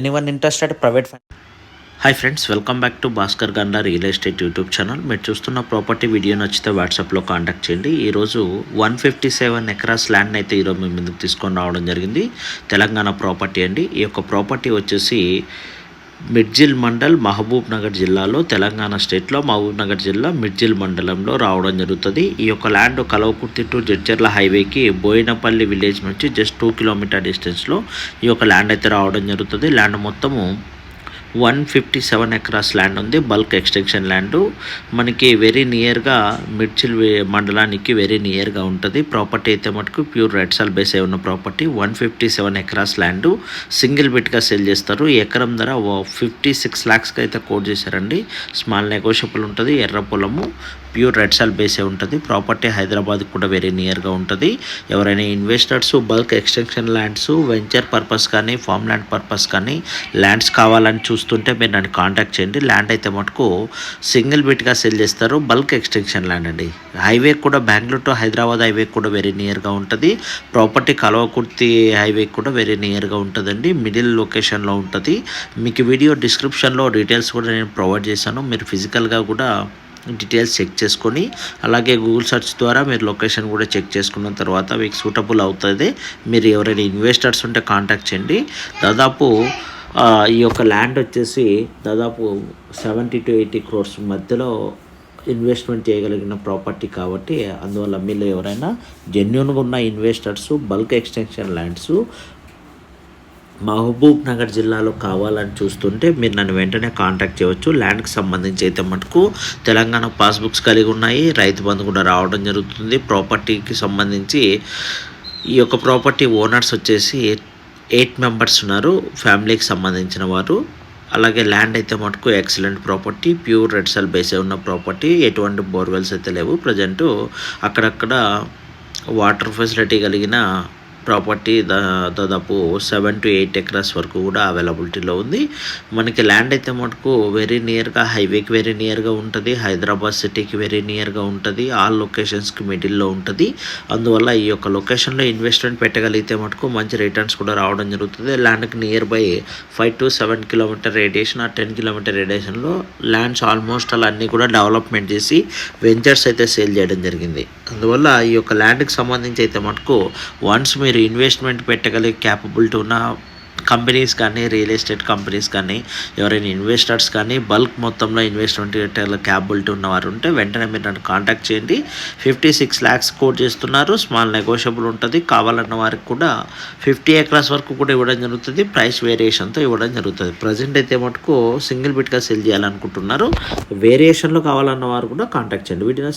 Anyone interested private hi friends welcome back to Bhaskar Ganda real estate YouTube channel మీరు చూస్తున్న property video నచ్చితే వాట్సాప్లో contact చేయండి. ఈరోజు one fifty seven acres land అయితే ఈరోజు మీ ముందుకు తీసుకొని రావడం జరిగింది. తెలంగాణ ప్రాపర్టీ అండి. ఈ యొక్క ప్రాపర్టీ వచ్చేసి మిడ్జిల్ మండల్ మహబూబ్ నగర్ జిల్లాలో తెలంగాణ స్టేట్లో మహబూబ్ నగర్ జిల్లా మిడ్జిల్ మండలంలో రావడం జరుగుతుంది. ఈ యొక్క ల్యాండ్ కలవకుర్తి టు జడ్చర్ల హైవేకి బోయినపల్లి విలేజ్ నుంచి జస్ట్ టూ కిలోమీటర్ డిస్టెన్స్లో ఈ యొక్క ల్యాండ్ అయితే రావడం జరుగుతుంది. ల్యాండ్ మొత్తము one fifty seven acres land ఉంది బల్క్ ఎక్స్టెన్షన్ ల్యాండ్. మనకి వెరీ నియర్గా మిడ్చిల్ మండలానికి వెరీ నియర్గా ఉంటుంది. ప్రాపర్టీ అయితే మటుకు ప్యూర్ రెడ్ సాల్ బేస్ అయి ఉన్న property one fifty seven acres land. Single బిట్గా sell చేస్తారు. ఈ ఎకరం ధర ఫిఫ్టీ సిక్స్ ల్యాక్స్కి అయితే కోట్ చేశారండి. స్మాల్ నెగోషియబుల్ ఉంటుంది ఎర్ర పొలము. ప్యూర్ రెడ్ సాల్ బేసే ఉంటుంది. ప్రాపర్టీ హైదరాబాద్ కూడా వెరీ నియర్గా ఉంటుంది. ఎవరైనా investors bulk extension lands venture purpose కానీ ఫామ్ ల్యాండ్ పర్పస్ కానీ ల్యాండ్స్ కావాలని చూస్తుంటే మీరు నన్ను కాంటాక్ట్ చేయండి. ల్యాండ్ అయితే మటుకు సింగిల్ బిట్గా సెల్ చేస్తారు. బల్క్ ఎక్స్టెన్షన్ ల్యాండ్ అండి. హైవే కూడా బెంగళూరు టు హైదరాబాద్ హైవే కూడా వెరీ నియర్గా ఉంటుంది. ప్రాపర్టీ కలవకుర్తి హైవే కూడా వెరీ నియర్గా ఉంటుందండి. మిడిల్ లొకేషన్లో ఉంటుంది. మీకు వీడియో డిస్క్రిప్షన్లో డీటెయిల్స్ కూడా నేను ప్రొవైడ్ చేశాను. మీరు ఫిజికల్గా కూడా డీటెయిల్స్ చెక్ చేసుకొని అలాగే గూగుల్ సెర్చ్ ద్వారా మీరు లొకేషన్ కూడా చెక్ చేసుకున్న తర్వాత మీకు సూటబుల్ అవుతుంది. మీరు ఎవరైనా ఇన్వెస్టర్స్ ఉంటే కాంటాక్ట్ చేయండి. దాదాపు ఈ యొక్క ల్యాండ్ వచ్చేసి దాదాపు సెవెంటీ టు ఎయిటీ క్రోర్స్ మధ్యలో ఇన్వెస్ట్మెంట్ చేయగలిగిన ప్రాపర్టీ కాబట్టి అందువల్ల మీరు ఎవరైనా జెన్యున్గా ఉన్న investors bulk extension lands Mahbubnagar జిల్లాలో కావాలని చూస్తుంటే మీరు నన్ను వెంటనే కాంటాక్ట్ చేయవచ్చు. ల్యాండ్కి సంబంధించి అయితే మటుకు తెలంగాణ పాస్బుక్స్ కలిగి ఉన్నాయి. రైతు బంధు కూడా రావడం జరుగుతుంది. ప్రాపర్టీకి సంబంధించి ఈ యొక్క ప్రాపర్టీ ఓనర్స్ వచ్చేసి ఎయిట్ మెంబర్స్ ఉన్నారు. ఫ్యామిలీకి సంబంధించిన వారు. అలాగే ల్యాండ్ అయితే మటుకు excellent property. Pure red soil బేసే ఉన్న ప్రాపర్టీ. ఎటువంటి బోర్వెల్స్ అయితే లేవు. ప్రజెంటు అక్కడక్కడ వాటర్ ఫెసిలిటీ కలిగిన ప్రాపర్టీ దా దాదాపు సెవెన్ టు ఎయిట్ ఎకరాస్ వరకు కూడా అవైలబిలిటీలో ఉంది. మనకి ల్యాండ్ అయితే మటుకు వెరీ నియర్గా హైవేకి వెరీ నియర్గా ఉంటుంది హైదరాబాద్ సిటీకి వెరీ నియర్గా ఉంటుంది ఆల్ లొకేషన్స్కి మిడిల్లో ఉంటుంది. అందువల్ల ఈ యొక్క లొకేషన్లో ఇన్వెస్ట్మెంట్ పెట్టగలిగితే మటుకు మంచి రిటర్న్స్ కూడా రావడం జరుగుతుంది. ల్యాండ్కి near by five to seven kilometre radiation ఆ టెన్ కిలోమీటర్ రేడియేషన్లో ల్యాండ్స్ ఆల్మోస్ట్ అలా అన్నీ కూడా డెవలప్మెంట్ చేసి వెంచర్స్ అయితే సేల్ చేయడం జరిగింది. అందువల్ల ఈ యొక్క ల్యాండ్కి సంబంధించి అయితే మటుకు వన్స్ మీరు ఇన్వెస్ట్మెంట్ పెట్టగలిగే క్యాపబిలిటీ ఉన్న కంపెనీస్ కానీ రియల్ ఎస్టేట్ కంపెనీస్ కానీ ఎవరైనా ఇన్వెస్టర్స్ కానీ బల్క్ మొత్తంలో ఇన్వెస్ట్మెంట్ పెట్టగల క్యాపబిలిటీ ఉన్నవారు ఉంటే వెంటనే మీరు నన్ను కాంటాక్ట్ చేయండి. ఫిఫ్టీ సిక్స్ ల్యాక్స్ కోట్ చేస్తున్నారు. స్మాల్ నెగోషియబుల్ ఉంటుంది. కావాలన్న వారికి కూడా ఫిఫ్టీ ఎకరాస్ వరకు కూడా ఇవ్వడం జరుగుతుంది. ప్రైస్ వేరియేషన్తో ఇవ్వడం జరుగుతుంది. ప్రజెంట్ అయితే మటుకు సింగిల్ బిట్గా సెల్ చేయాలనుకుంటున్నారు. వేరియేషన్లో కావాలన్న వారు కూడా కాంటాక్ట్ చేయండి. వీటిని